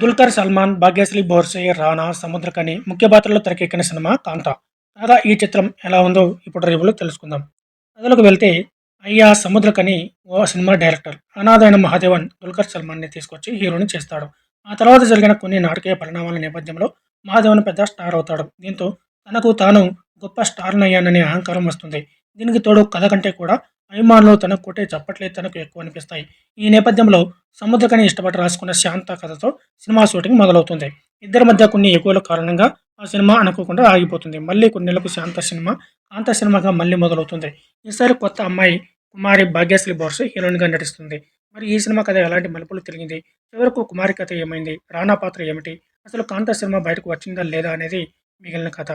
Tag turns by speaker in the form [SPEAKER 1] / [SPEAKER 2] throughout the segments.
[SPEAKER 1] దుల్కర్ సల్మాన్ భాగ్యశ్రీ బోర్సే రానా సముద్రకని ముఖ్య పాత్రలో తెరకెక్కిన సినిమా కాంత. కాగా ఈ చిత్రం ఎలా ఉందో ఇప్పుడు రేపులో తెలుసుకుందాం. కథలోకి వెళ్తే అయ్యా సముద్రకని ఓ సినిమా డైరెక్టర్ అనాథైన మహాదేవన్ దుల్కర్ సల్మాన్ని తీసుకొచ్చి హీరోని చేస్తాడు. ఆ తర్వాత జరిగిన కొన్ని నాటకీయ పరిణామాల నేపథ్యంలో మహాదేవన్ పెద్ద స్టార్ అవుతాడు. దీంతో తనకు తాను గొప్ప స్టార్నయ్యాననే అహంకారం వస్తుంది. దీనికి తోడు కథ కంటే కూడా అభిమానులు తనకు కొట్టే చప్పట్లే తనకు ఎక్కువ అనిపిస్తాయి. ఈ నేపథ్యంలో సముద్రకని ఇష్టపడి రాసుకున్న శాంత కథతో సినిమా షూటింగ్ మొదలవుతుంది. ఇద్దరి మధ్య కొన్ని ఎక్కువల కారణంగా ఆ సినిమా అనుకోకుండా ఆగిపోతుంది. మళ్ళీ కొన్ని నెలలకు శాంత సినిమా కాంత సినిమాగా మళ్ళీ మొదలవుతుంది. ఈసారి కొత్త అమ్మాయి కుమారి భాగ్యశ్రీ బోర్స్ హీరోయిన్గా నటిస్తుంది. మరి ఈ సినిమా కథ ఎలాంటి మలుపులు తిరిగింది? చివరకు కుమారి కథ ఏమైంది? రానా పాత్ర ఏమిటి? అసలు కాంత సినిమా బయటకు వచ్చిందా లేదా అనేది మిగిలిన కథ.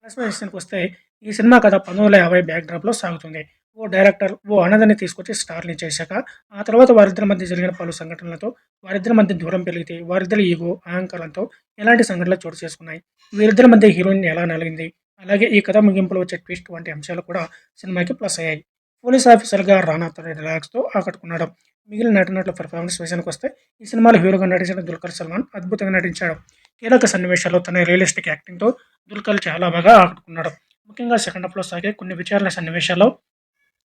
[SPEAKER 1] ప్లస్ విషయానికి వస్తే ఈ సినిమా కథ పంతొమ్మిది వందల యాభై బ్యాక్డ్రాప్లో సాగుతుంది. ఓ డైరెక్టర్ ఓ అన్నదని తీసుకొచ్చి స్టార్ని చేశాక ఆ తర్వాత వారిద్దరి మధ్య జరిగిన పలు సంఘటనలతో వారిద్దరి మధ్య దూరం పెరిగితే వారిద్దరి ఈగో అహంకారంతో ఎలాంటి సంఘటనలు చోటు చేసుకున్నాయి వీరిద్దరి మధ్య హీరోయిన్ ఎలా నలిగింది అలాగే ఈ కథ ముగింపులో వచ్చే ట్విస్ట్ వంటి అంశాలు కూడా సినిమాకి ప్లస్ అయ్యాయి. పోలీస్ ఆఫీసర్గా రానా తన రిలాక్స్తో ఆకట్టుకున్నాడు. మిగిలిన నటునట్ల పెర్ఫార్మెన్స్ విషయానికి వస్తే ఈ సినిమాలో హీరోగా నటించిన దుల్కర్ సల్మాన్ అద్భుతంగా నటించాడు. కీలక సన్నివేశాల్లో తన రియలిస్టిక్ యాక్టింగ్తో దుల్కర్ చాలా బాగా ఆకట్టుకున్నాడు. ముఖ్యంగా సెకండ్ హాఫ్లో సాగే కొన్ని విచారణ సన్నివేశాల్లో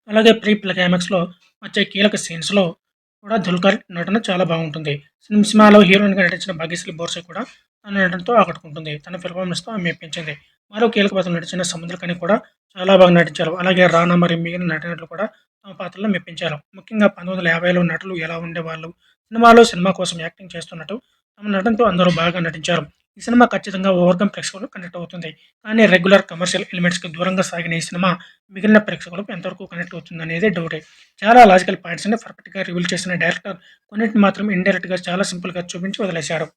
[SPEAKER 1] అలాగే ప్రీ క్లైమాక్స్లో వచ్చే కీలక సీన్స్లో కూడా దుల్కర్ నటన చాలా బాగుంటుంది. సినిమాలో హీరోయిన్గా నటించిన భాగ్యశ్రీ బోర్సే కూడా తన నటనతో ఆకట్టుకుంటుంది. తన పెర్ఫార్మెన్స్తో ఆమె మెప్పించింది మరో కీలక పాత్ర నటించిన సముద్రకని కూడా చాలా బాగా నటించారు. అలాగే రానా మరి మిగిలిన నటినట్లు కూడా తమ పాత్రలో మెప్పించారు. ముఖ్యంగా పంతొమ్మిది వందల యాభైలో నటులు ఎలా ఉండేవాళ్ళు సినిమాలో సినిమా కోసం యాక్టింగ్ చేస్తున్నట్టు తమ నటనతో అందరూ బాగా నటించారు. ఈ సినిమా ఖచ్చితంగా ఓ ప్రేక్షకులు కనెక్ట్ అవుతుంది. కానీ రెగ్యులర్ కమర్షియల్ ఎలిమెంట్స్కి దూరంగా సాగిన ఈ సినిమా మిగిలిన ప్రేక్షకులకు ఎంతవరకు కనెక్ట్ అవుతుంది అనేది డౌటే చాలా లాజికల్ పాయింట్స్ని పర్ఫెక్ట్గా రివీల్ చేసిన డైరెక్టర్ కొన్నింటిని మాత్రం ఇండైరెక్ట్గా చాలా సింపుల్గా చూపించి వదిలేశారు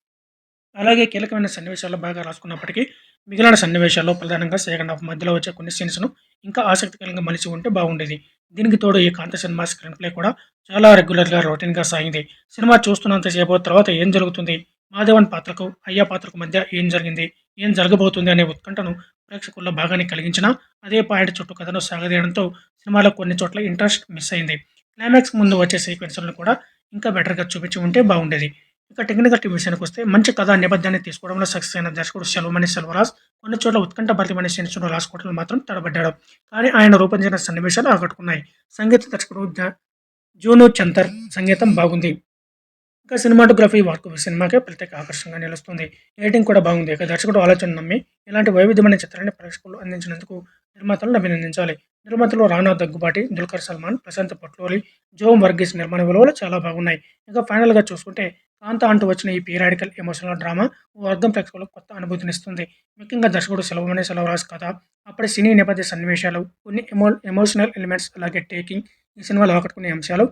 [SPEAKER 1] అలాగే కీలకమైన సన్నివేశాల్లో బాగా రాసుకున్నప్పటికీ మిగిలిన సన్నివేశాల్లో ప్రధానంగా సెకండ్ హాఫ్ మధ్యలో వచ్చే కొన్ని సీన్స్ను ఇంకా ఆసక్తికరంగా మలిచి ఉంటే బాగుండేది. దీనికి తోడు ఈ కాంత సినిమా స్క్రీన్ ప్లే కూడా చాలా రెగ్యులర్గా రొటీన్గా సాగింది. సినిమా చూస్తున్నంతసేపు తర్వాత ఏం జరుగుతుంది? మాధవన్ పాత్రకు అయ్యా పాత్రకు మధ్య ఏం జరిగింది ఏం జరగబోతుంది అనే ఉత్కంఠను ప్రేక్షకుల్లో భాగాన్ని కలిగించినా అదే పాయింట్ చుట్టూ కథను సాగదీయడంతో సినిమాలో కొన్ని చోట్ల ఇంట్రెస్ట్ మిస్ అయింది. క్లైమాక్స్ ముందు వచ్చే సీక్వెన్స్లను కూడా ఇంకా బెటర్గా చూపించి ఉంటే బాగుండేది. ఇక టెక్నికల్ విషయానికి వస్తే మంచి కథా నేపథ్యాన్ని తీసుకోవడంలో సక్సెస్ అయిన దర్శకుడు సెల్వమణి సెల్వరాజ్ కొన్ని చోట్ల ఉత్కంఠ భరితమైన సీన్స్ను రాసుకోవడంలో మాత్రం తడబడ్డాడు. కానీ ఆయన రూపొందించిన సన్నివేశాలు ఆకట్టుకున్నాయి. సంగీత దర్శకుడు జూను చంతర్ సంగీతం బాగుంది. ఇంకా సినిమాటోగ్రఫీ వర్క్ సినిమాకే ప్రత్యేక ఆకర్షణగా నిలుస్తుంది. ఎడిటింగ్ కూడా బాగుంది. ఇక దర్శకుడు ఆలోచన నమ్మి ఇలాంటి వైవిధ్యమైన చిత్రాన్ని ప్రేక్షకులు అందించినందుకు నిర్మాతలను అభినందించాలి. నిర్మాతలు రానా దగ్గుబాటి దుల్కర్ సల్మాన్ ప్రశాంత్ పట్లోలి జోమ్ వర్గీస్ నిర్మాణ విలువలు చాలా బాగున్నాయి. ఇక ఫైనల్గా చూసుకుంటే కాంత అంటూ వచ్చిన ఈ పీరాడికల్ ఎమోషనల్ డ్రామా ఓ అర్థం ప్రేక్షకులకు కొత్త అనుభూతినిస్తుంది ముఖ్యంగా దర్శకుడు సెలవుమనే సెలవరాజు కథ అప్పటి సినీ నేపథ్య సన్నివేశాలు కొన్ని ఎమో ఎమోషనల్ ఎలిమెంట్స్ అలాగే టేకింగ్ ఈ సినిమాలో ఆకట్టుకునే అంశాలు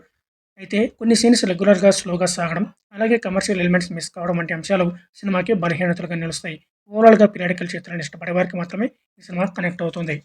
[SPEAKER 1] అయితే కొన్ని సీన్స్ రెగ్యులర్గా స్లోగా సాగడం అలాగే కమర్షియల్ ఎలిమెంట్స్ మిస్ కావడం వంటి అంశాలు సినిమాకి బలహీనతలుగా నిలుస్తాయి. ఓవరాల్గా పీరియాడికల్ చిత్రాన్ని ఇష్టపడే వారికి మాత్రమే ఈ సినిమా కనెక్ట్ అవుతుంది.